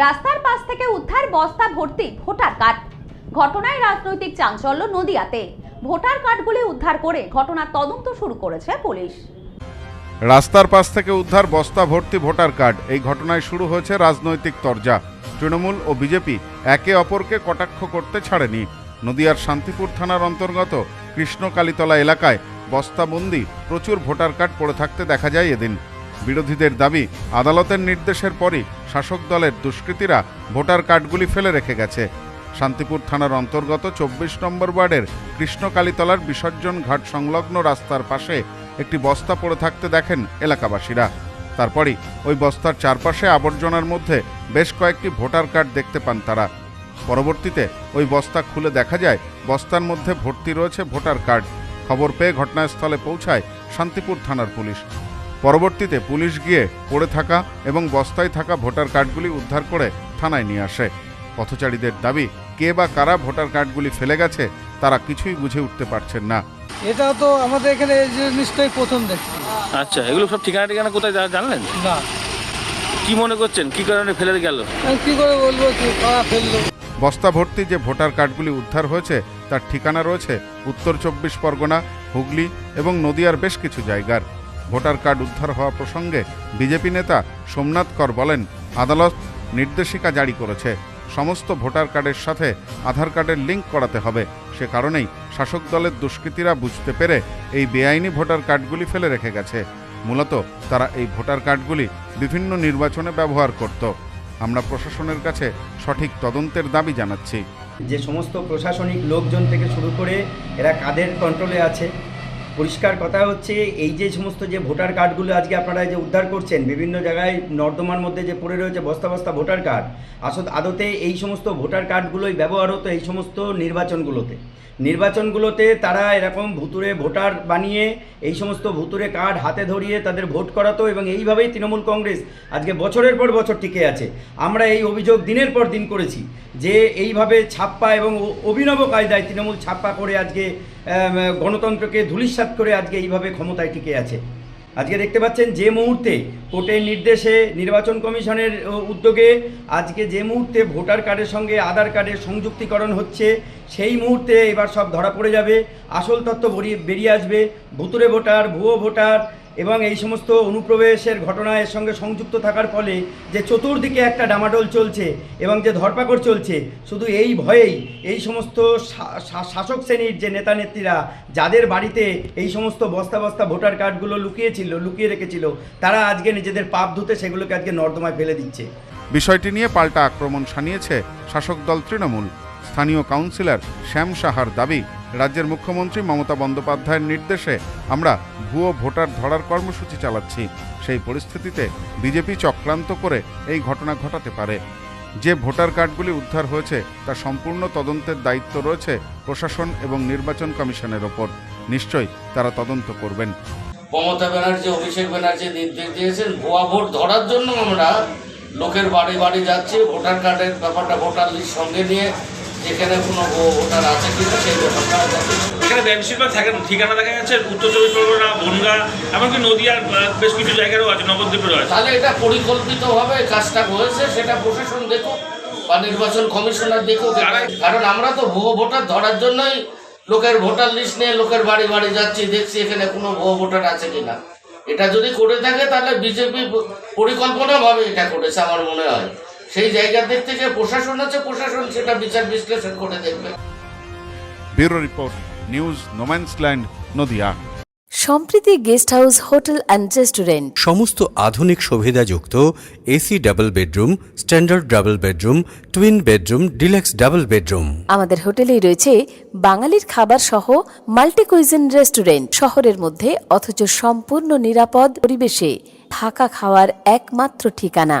রাস্তার পাশ থেকে উদ্ধার বস্তা ভর্তি ভোটার কার্ড। ঘটনায় রাজনৈতিক চাঞ্চল্য নদিয়াতে। ভোটার কার্ডগুলি উদ্ধার করে ঘটনার তদন্ত শুরু করেছে পুলিশ। রাস্তার পাশ থেকে উদ্ধার বস্তা ভর্তি ভোটার কার্ড। এই ঘটনায় শুরু হয়েছে রাজনৈতিক তরজা। তৃণমূল ও বিজেপি একে অপরকে কটাক্ষ করতে ছাড়েনি। নদিয়ার শান্তিপুর থানার অন্তর্গত কৃষ্ণকালীতলা এলাকায় বস্তাবন্দি প্রচুর ভোটার কার্ড পড়ে থাকতে দেখা যায় এদিন। বিরোধীদের দাবি, আদালতের নির্দেশের পরই শাসক দলের দুষ্কৃতীরা ভোটার কার্ডগুলি ফেলে রেখে গেছে। শান্তিপুর থানার অন্তর্গত চব্বিশ নম্বর ওয়ার্ডের কৃষ্ণকালীতলার বিসর্জন ঘাট সংলগ্ন রাস্তার পাশে একটি বস্তা পড়ে থাকতে দেখেন এলাকাবাসীরা। তারপরই ওই বস্তার চারপাশে আবর্জনার মধ্যে বেশ কয়েকটি ভোটার কার্ড দেখতে পান তারা। পরবর্তীতে ওই বস্তা খুলে দেখা যায়, বস্তার মধ্যে ভর্তি রয়েছে ভোটার কার্ড। খবর পেয়ে ঘটনাস্থলে পৌঁছায় শান্তিপুর থানার পুলিশ। পরবর্তীতে পুলিশ গিয়ে পড়ে থাকা এবং বস্তায় থাকা ভোটার কার্ডগুলি উদ্ধার করে থানায় নিয়ে আসে। পথচারীদের দাবি কে বা কারা ভোটার কার্ডগুলি ফেলে গেছে তারা কিছুই বুঝে উঠতে পারছেন না। এটা তো আমাদের এখানে এই জিনিসটাই প্রথম দেখছি। আচ্ছা এগুলো সব ঠিকানা ঠিকানা কোথায় যা- জানলেন? না। কি মনে করছেন? কি কারণে ফেলে গেল? আমি কি করে বলব কি কারা ফেলল? বস্তা ভর্তি যে ভোটার কার্ডগুলি উদ্ধার হয়েছে তার ঠিকানা রয়েছে উত্তর চব্বিশ পরগনা হুগলি এবং নদিয়ার বেশ কিছু জায়গার। ভোটার কার্ড উদ্ধার হওয়া প্রসঙ্গে বিজেপি নেতা সোমনাথ কর বলেন, আদালত নির্দেশিকা জারি করেছে। সমস্ত ভোটার কার্ডের সাথে আধার কার্ডের লিঙ্ক করাতে হবে। সে কারণেই শাসক দলের দুষ্কৃতীরা বুঝতে পেরে এই বেআইনি ভোটার কার্ডগুলি ফেলে রেখে গেছে। মূলত তারা এই ভোটার কার্ডগুলি বিভিন্ন নির্বাচনে ব্যবহার করত। আমরা প্রশাসনের কাছে সঠিক তদন্তের দাবি জানাচ্ছি। যে সমস্ত প্রশাসনিক লোকজন থেকে শুরু করে এরা কাদের কন্ট্রোলে আছে পরিষ্কার কথা হচ্ছে, এই যে সমস্ত যে ভোটার কার্ডগুলো আজকে আপনারা যে উদ্ধার করছেন, বিভিন্ন জায়গায় নর্দমার মধ্যে যে পড়ে রয়েছে বস্তা বস্তা ভোটার কার্ড আসলে আদতে এই সমস্ত ভোটার কার্ডগুলোই ব্যবহার হতো এই সমস্ত নির্বাচনগুলোতে। নির্বাচনগুলোতে তারা এরকম ভুতুরে ভোটার বানিয়ে এই সমস্ত ভুতুরে কার্ড হাতে ধরিয়ে তাদের ভোট করাতো এবং এইভাবেই তৃণমূল কংগ্রেস আজকে বছরের পর বছর টিকে আছে। আমরা এই অভিযোগ দিনের পর দিন করেছি। যে এইভাবে ছাপ্পা এবং অভিনব কায়দায় তৃণমূল ছাপ্পা করে আজকে গণতন্ত্রকে ধূলিসাৎ করে আজকে এইভাবে ক্ষমতায় টিকে আছে। আজকে দেখতে পাচ্ছেন যে মুহূর্তে কোর্টের নির্দেশে নির্বাচন কমিশনের উদ্যোগে আজকে যে মুহূর্তে ভোটার কার্ডের সঙ্গে আধার কার্ডের সংযুক্তিকরণ হচ্ছে, সেই মুহূর্তে এবার সব ধরা পড়ে যাবে। আসল তথ্য বেরিয়ে আসবে। ভুতুরে ভোটার, ভুয়ো ভোটার এবং এই সমস্ত অনুপ্রবেশের ঘটনা এর সঙ্গে সংযুক্ত থাকার ফলে যে চতুর্দিকে একটা ডামাডোল চলছে এবং যে ধরপাকড় চলছে, শুধু এই ভয়েই এই সমস্ত শাসক শ্রেণির যে নেতা নেত্রীরা, যাদের বাড়িতে এই সমস্ত বস্তা বস্তা ভোটার কার্ডগুলো লুকিয়েছিল, লুকিয়ে রেখেছিল, তারা আজকে নিজেদের পাপ ধুতে সেগুলোকে আজকে নর্দমায় ফেলে দিচ্ছে। বিষয়টি নিয়ে পাল্টা আক্রমণ শানিয়েছে শাসক দল তৃণমূল। স্থানীয় কাউন্সিলর শ্যাম সাহার দাবি রাজ্যের মুখ্যমন্ত্রী মমতা বন্দ্যোপাধ্যায়ের নির্দেশে আমরা ভুয়ো ভোটার ধরার কর্মসূচি চালাচ্ছি। সেই পরিস্থিতিতে বিজেপি চক্রান্ত করে এই ঘটনা ঘটাতে পারে। যে ভোটার কার্ডগুলি উদ্ধার হয়েছে, তা সম্পূর্ণ তদন্তের দায়িত্ব রয়েছে প্রশাসন এবং নির্বাচন কমিশনের ওপর। নিশ্চয়ই তারা তদন্ত করবেন। মমতা ব্যানার্জি, অভিষেক ব্যানার্জি নির্দেশ দিয়েছেন ভুয়া ভোট ধরার জন্য। আমরা লোকের বাড়ি বাড়ি যাচ্ছি, ভোটার কার্ডের ব্যাপারটা ভোটার লিস্ট সঙ্গে নিয়ে যেখানে কোনো ভোটার আছে কিনা সেই ব্যাপারটা এখানে বেশিরভাগ থাকেন ঠিকানা দেখা যাচ্ছে উত্তর চব্বিশ পরগনা বনগা এমনকি নদীয়ার বেশ কিছু জায়গারও আছে নবদ্বীপেরও আছে। তাহলে এটা পরিকল্পিতভাবে কাজটা হয়েছে সেটা প্রশাসন দেখুক বা নির্বাচন কমিশনার দেখুক। কারণ আমরা তো ভুয়ো ভোটার ধরার জন্যই লোকের ভোটার লিস্ট নিয়ে লোকের বাড়ি বাড়ি যাচ্ছি দেখছি এখানে কোনো ভুয়ো ভোটার আছে কিনা। এটা যদি করে থাকে তাহলে বিজেপি পরিকল্পনাভাবে এটা করেছে আমার মনে হয়। সেই জায়গার দিক থেকে প্রশাসন আছে প্রশাসন সেটা বিচার বিশ্লেষণ করে দেখবে। Bureau report news no man's land Nadia. Sampriti guest house hotel and restaurant. সমস্ত আধুনিক সুবিধাযুক্ত AC double bedroom standard double bedroom twin bedroom deluxe double bedroom. আমাদের হোটেলেই রয়েছে বাঙালির খাবার সহ মাল্টি কুইজিন রেস্টুরেন্ট। শহরের মধ্যে অথচ সম্পূর্ণ নিরাপদ পরিবেশে থাকা খাওয়ার একমাত্র ঠিকানা।